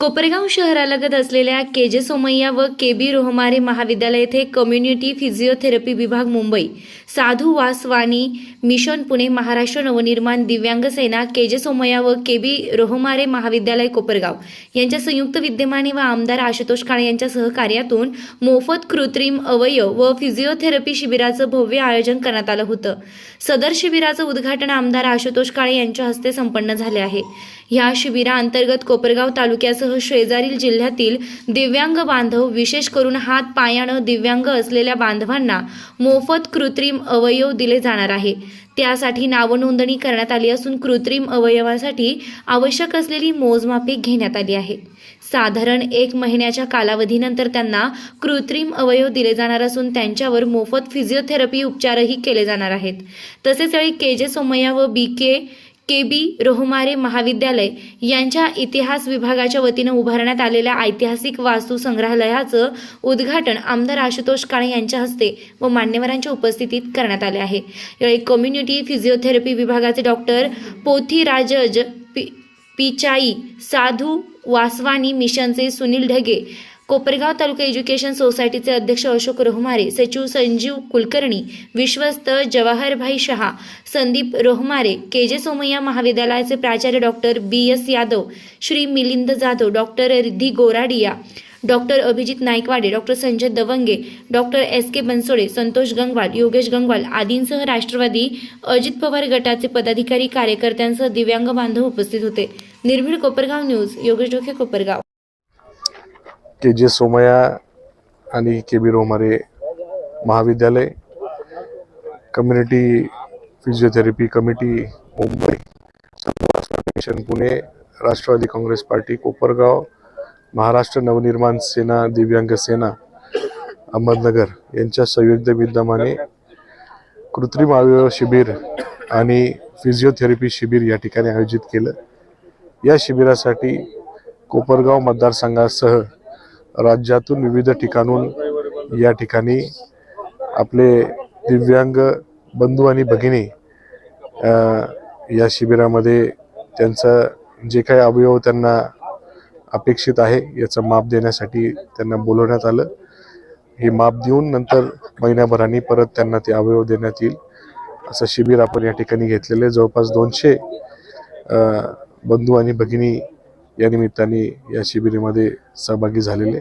कोपरगाव शहरालगत असलेल्या के जे सोमय्या व के बी रोहमारे महाविद्यालय येथे कम्युनिटी फिजिओथेरपी विभाग मुंबई साधू वासवाणी मिशन पुणे महाराष्ट्र नवनिर्माण दिव्यांग सेना के जे सोमय्या व के बी रोहमारे महाविद्यालय कोपरगाव यांच्या संयुक्त विद्यमाने व आमदार आशुतोष काळे यांच्या सहकार्यातून मोफत कृत्रिम अवयव व फिजिओथेरपी शिबिराचं भव्य आयोजन करण्यात आलं होतं. सदर शिबिराचं उद्घाटन आमदार आशुतोष काळे यांच्या हस्ते संपन्न झाले आहे. या शिबिराअंतर्गत कोपरगाव तालुक्यासह शेजारील जिल्ह्यातील दिव्यांग बांधव विशेष करून हात पायानं दिव्यांग असलेल्या बांधवांना मोफत कृत्रिम अवयव दिले जाणार आहे. त्यासाठी नावनोंदणी करण्यात आली असून कृत्रिम अवयवासाठी आवश्यक असलेली मोजमापे घेण्यात आली आहे साधारण एक महिन्याच्या कालावधीनंतर त्यांना कृत्रिम अवयव दिले जाणार असून त्यांच्यावर मोफत फिजिओथेरपी उपचारही केले जाणार आहेत. तसेच वेळी के जे सोमय्या व बी के के बी रोहमारे महाविद्यालय यांच्या इतिहास विभागाच्या वतीनं उभारण्यात आलेल्या ऐतिहासिक वास्तू संग्रहालयाचं उद्घाटन आमदार आशुतोष काळे यांच्या हस्ते व मान्यवरांच्या उपस्थितीत करण्यात आले आहे. यावेळी कम्युनिटी फिजिओथेरपी विभागाचे डॉक्टर पोथीराजज पि पिचाई साधू वासवानी मिशनचे सुनील ढगे कोपरगाव तालुका एज्युकेशन सोसायटीचे अध्यक्ष अशोक रोहमारे सचिव संजीव कुलकर्णी विश्वस्त जवाहरभाई शहा संदीप रोहमारे के जे सोमय्या महाविद्यालयाचे प्राचार्य doctor B S Yadav Shri Milind Jadhav doctor Riddhi Goradia doctor Abhijit Naikwade doctor Sanjay Dawange doctor S K Bansode Santosh Gangwal Yogesh Gangwal आदींसह राष्ट्रवादी अजित पवार गटाचे पदाधिकारी कार्यकर्त्यांसह दिव्यांग बांधव उपस्थित होते. निर्भीड कोपरगाव न्यूज योगेश डोके कोपरगाव. के जे सोमया आणि के बी रोमारे महाविद्यालय community physiotherapy committee Mumbai mission Pune Rashtravadi Congress party Kopargaon Maharashtra Navnirman Sena Divyang Sena Ahmednagar यांच्या संयुक्त विद्यमाने कृत्रिम अवयव शिबिर आणि फिजिओथेरपी शिबिर या ठिकाणी आयोजित केलं. या शिबिरासाठी कोपरगाव मतदारसंघासह राज्यातून विविध ठिकाणून या ठिकाणी आपले दिव्यांग बंधू आणि भगिनी या शिबिरामध्ये त्यांचं जे काही अवयव त्यांना अपेक्षित आहे याचं माप देण्यासाठी त्यांना बोलवण्यात आलं. हे माप देऊन नंतर महिन्याभराने परत त्यांना ते अवयव देण्यात येईल. असं शिबिर आपण या ठिकाणी घेतलेलं आहे. जवळपास दोनशे बंधू आणि भगिनी या निमित्ताने या शिबिरामध्ये सहभागी झालेले.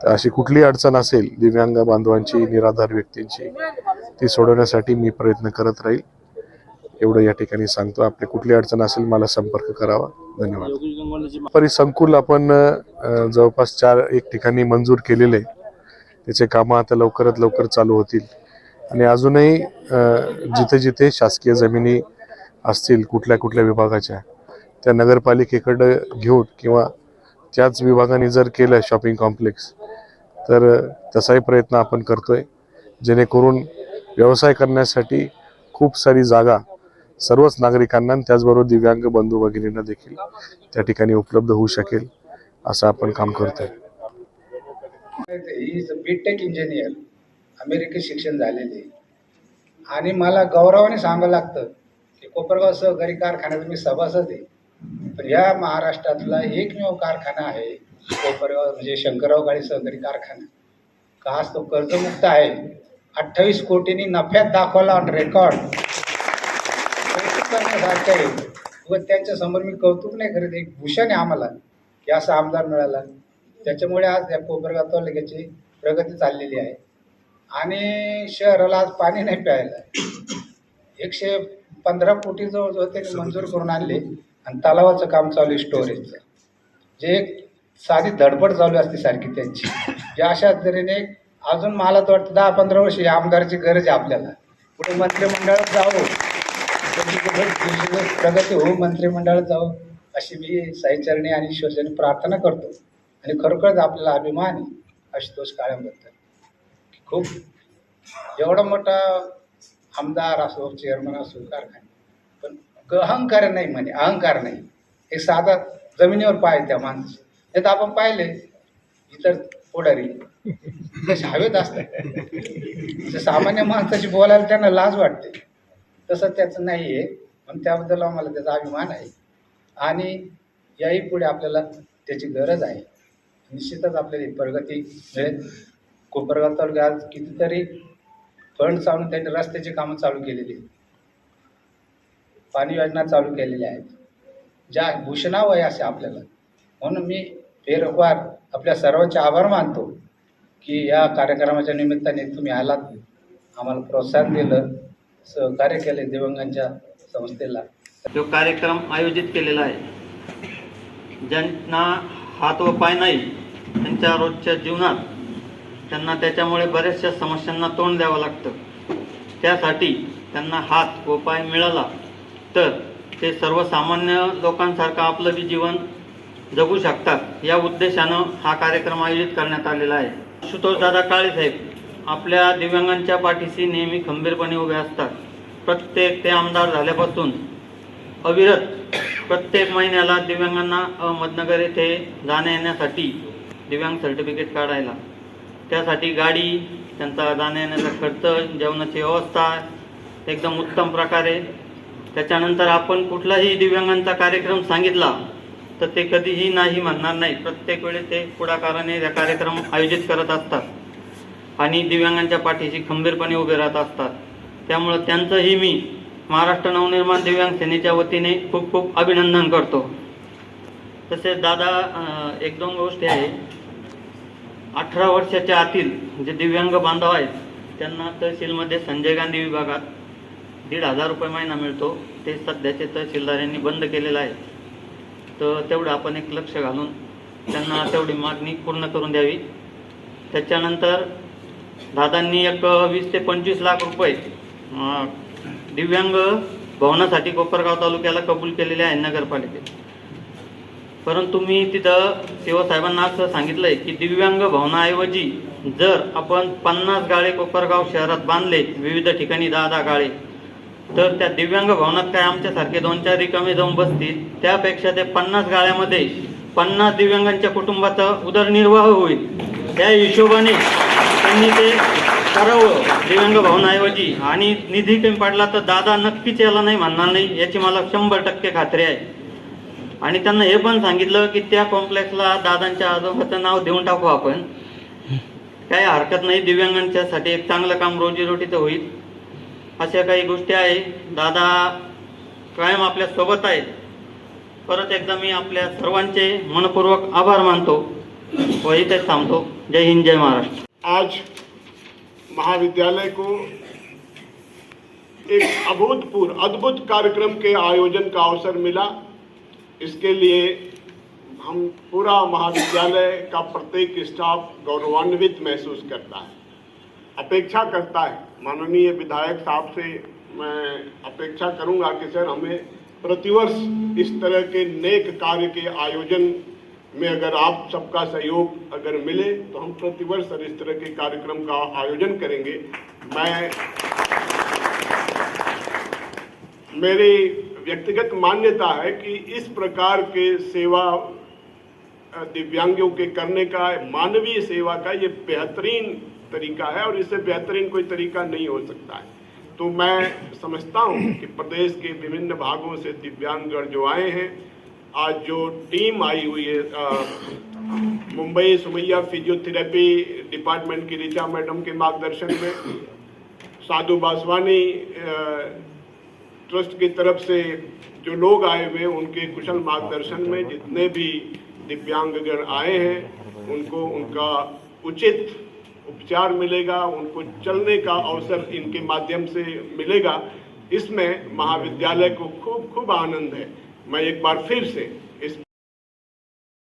तर अशी कुठलीही अडचण असेल दिव्यांग बांधवांची निराधार व्यक्तींची ती सोडवण्यासाठी मी प्रयत्न करत राहील. एवढं या ठिकाणी सांगतो. आपली कुठली अडचण असेल मला संपर्क करावा. धन्यवाद. परिसंकुल आपण जवळपास चार एक ठिकाणी मंजूर केलेले. त्याचे कामं आता लवकरात लवकर चालू होतील. आणि अजूनही जिथे जिथे शासकीय जमिनी असतील कुठल्या कुठल्या विभागाच्या त्या नगरपालिकेकडं घेऊन किंवा त्याच विभागाने जर केलं शॉपिंग कॉम्प्लेक्स तर तसाही प्रयत्न आपण करतोय. जेणेकरून व्यवसाय करण्यासाठी खूप सारी जागा सर्वच नागरिकांना आणि त्याचबरोबर दिव्यांग बंधू भगिनींना देखील त्या ठिकाणी उपलब्ध होऊ शकेल असं आपण काम करतोय. इज बीटेक इंजिनियर अमेरिकेत शिक्षण झालेले. आणि मला गौरवाने सांगावं लागतं की कोपरगाव सहकारी कारखान्याचा मी सभासद आहे. पण महाराष्ट्रातला एकमेव कारखाना आहे कोपरगाव म्हणजे शंकरराव गाडी सहकारी कारखाना. का आज तो कर्जमुक्त आहे. अठ्ठावीस कोटींनी नफ्यात दाखवला ऑन रेकॉर्ड करण्यासारखं आहे. व त्यांच्यासमोर मी कौतुक नाही करत एक भूषण आहे आम्हाला की असा आमदार मिळाला. त्याच्यामुळे आज या कोपरगाव तालुक्याची प्रगती चाललेली आहे. आणि शहराला आज पाणी नाही प्यायला. एकशे पंधरा कोटी जवळ त्यांनी मंजूर करून आणले. आणि तलावाचं काम चालू आहे स्टोरेजचं जे एक साधी धडपड चालू असते सारखी त्यांची. जे अशा तऱ्हेने अजून मला तर वाटतं दहा पंधरा वर्ष या आमदाराची गरज आहे आपल्याला. पुढे मंत्रिमंडळात जावं. प्रगती होऊ मंत्रिमंडळात जावं. अशी मी साईचरणी आणि ईश्वरचरणी प्रार्थना करतो. आणि खरोखरच आपल्याला अभिमान आहे आशुतोष काळ्यांबद्दल खूप एवढा मोठा आमदार असो चेअरमन असो कारखाने अहंकार नाही म्हणे अहंकार नाही. एक साधा जमिनीवर पाय त्या माणूस. नाही तर आपण पाहिले इतर पुढारी. तसे हवेत असतात. सामान्य माणसाशी बोलायला त्यांना लाज वाटते. तसं त्याचं नाही आहे पण त्याबद्दल आम्हाला त्याचा अभिमान आहे. आणि याही पुढे आपल्याला त्याची गरज आहे. निश्चितच आपल्याला प्रगती मिळेल. कोपरगाव तालुक्यात कितीतरी फंड चालून त्यांनी रस्त्याची कामं चालू केलेली आहेत. पाणी योजना चालू केलेल्या आहेत. ज्या घोषणावं असे आपल्याला. म्हणून मी फेरवार आपल्या सर्वांचे आभार मानतो की या कार्यक्रमाच्या निमित्ताने तुम्ही आलात. आम्हाला प्रोत्साहन दिलं. सहकार्य केले दिवंगांच्या संस्थेला. तो कार्यक्रम आयोजित केलेला आहे ज्यांना हात व पाय नाही त्यांच्या रोजच्या जीवनात त्यांना त्याच्यामुळे बऱ्याचशा समस्यांना तोंड द्यावं लागतं. त्यासाठी त्यांना हात व पाय मिळाला. तर ते सर्वसामान्य लोकांसारखं आपलं बी जीवन जगू शकतात. या उद्देशानं हा कार्यक्रम आयोजित करण्यात आलेला आहे. आशुतोषदादा काळेसाहेब काळे साहेब आपल्या दिव्यांगांच्या पाठीशी नेहमी खंबीरपणे उभे असतात. प्रत्येक ते आमदार झाल्यापासून अविरत प्रत्येक महिन्याला दिव्यांगांना अहमदनगर येथे जाण्या येण्यासाठी दिव्यांग सर्टिफिकेट काढायला. त्यासाठी गाडी त्यांचा जाण्या येण्याचा खर्च जेवणाची व्यवस्था एकदम उत्तम प्रकारे त्याच्यानंतर आपण कुठलाही दिव्यांगांचा कार्यक्रम सांगितला तर ते कधीही नाही म्हणणार नाही. प्रत्येक वेळी ते पुढाकाराने कार्यक्रम आयोजित करत असतात आणि दिव्यांगांच्या पाठीशी खंबीरपणे उभे राहत असतात. त्यामुळं त्यांचंही मी महाराष्ट्र नवनिर्माण दिव्यांग सेनेच्या वतीने खूप खूप अभिनंदन करतो. तसेच दादा एक दोन गोष्टी आहे. अठरा वर्षाच्या आतील जे दिव्यांग बांधव आहेत त्यांना तहसीलमध्ये संजय गांधी विभागात दीड हजार रुपये महिना मिळतो ते सध्याचे तहसीलदारांनी बंद केलेलं आहे. तर तेवढं आपण एक लक्ष घालून त्यांना तेवढी मागणी पूर्ण करून द्यावी. त्याच्यानंतर दादांनी एक वीस ते पंचवीस लाख रुपये दिव्यांग भवनासाठी कोपरगाव तालुक्याला कबूल केलेले आहे नगरपालिकेत. परंतु मी तिथं शिवसाहेबांना असं सांगितलंय की दिव्यांग भवनाऐवजी जर आपण पन्नास गाळे कोपरगाव शहरात बांधले विविध ठिकाणी दहा दहा गाळे तर त्या दिव्यांग भवनात काय आमच्यासारखे दोन चार रिकामे जाऊन बसतील त्यापेक्षा ते पन्नास गाळ्यामध्ये पन्नास दिव्यांगांच्या कुटुंबाचा उदरनिर्वाह होईल. त्या हिशोबाने त्यांनी ते करावं दिव्यांग भवनाऐवजी. आणि निधी कमी पडला तर दादा नक्कीच याला नाही म्हणणार नाही याची मला शंभर टक्के खात्री आहे. आणि त्यांना हे पण सांगितलं की त्या कॉम्प्लेक्सला दादांच्या आजोबाचं नाव देऊन टाकू आपण. काही हरकत नाही दिव्यांगांच्यासाठी एक चांगलं काम रोजीरोटीचं होईल. अशा काही गोष्टी आहे दादा कायम आपल्यासोबत आहेत. परत एकदा मी आपल्या सर्वांचे मनपूर्वक आभार मानतो व इथेच थांबतो. जय हिंद जय महाराष्ट्र. आज महाविद्यालय को एक अभूतपूर्व अद्भुत कार्यक्रम के आयोजन का अवसर मिला। इसके लिए हम पूरा महाविद्यालय का प्रत्येक स्टाफ गौरवान्वित महसूस करता है। अपेक्षा करता है। माननीय विधायक साहब से मैं अपेक्षा करूँगा कि सर, हमें प्रतिवर्ष इस तरह के नेक कार्य के आयोजन में अगर आप सबका सहयोग अगर मिले तो हम प्रतिवर्ष इस तरह के कार्यक्रम का आयोजन करेंगे। मैं मेरी व्यक्तिगत मान्यता है कि इस प्रकार के सेवा, दिव्यांगों के करने का, मानवीय सेवा का ये बेहतरीन तरीका है और इससे बेहतरीन कोई तरीका नहीं हो सकता है। तो मैं समझता हूँ कि प्रदेश के विभिन्न भागों से दिव्यांगजन जो आए हैं, आज जो टीम आई हुई है मुंबई सुमैया फिजियोथेरेपी डिपार्टमेंट की ऋचा मैडम के मार्गदर्शन में, साधु बासवानी ट्रस्ट की तरफ़ से जो लोग आए हुए उनके कुशल मार्गदर्शन में जितने भी दिव्यांगजन आए हैं, उनको उनका उचित उपचार मिलेगा उनको चलने का अवसर इनके माध्यम से मिलेगा। इसमें महाविद्यालय को खूब खूब आनंद है। मैं एक बार फिर से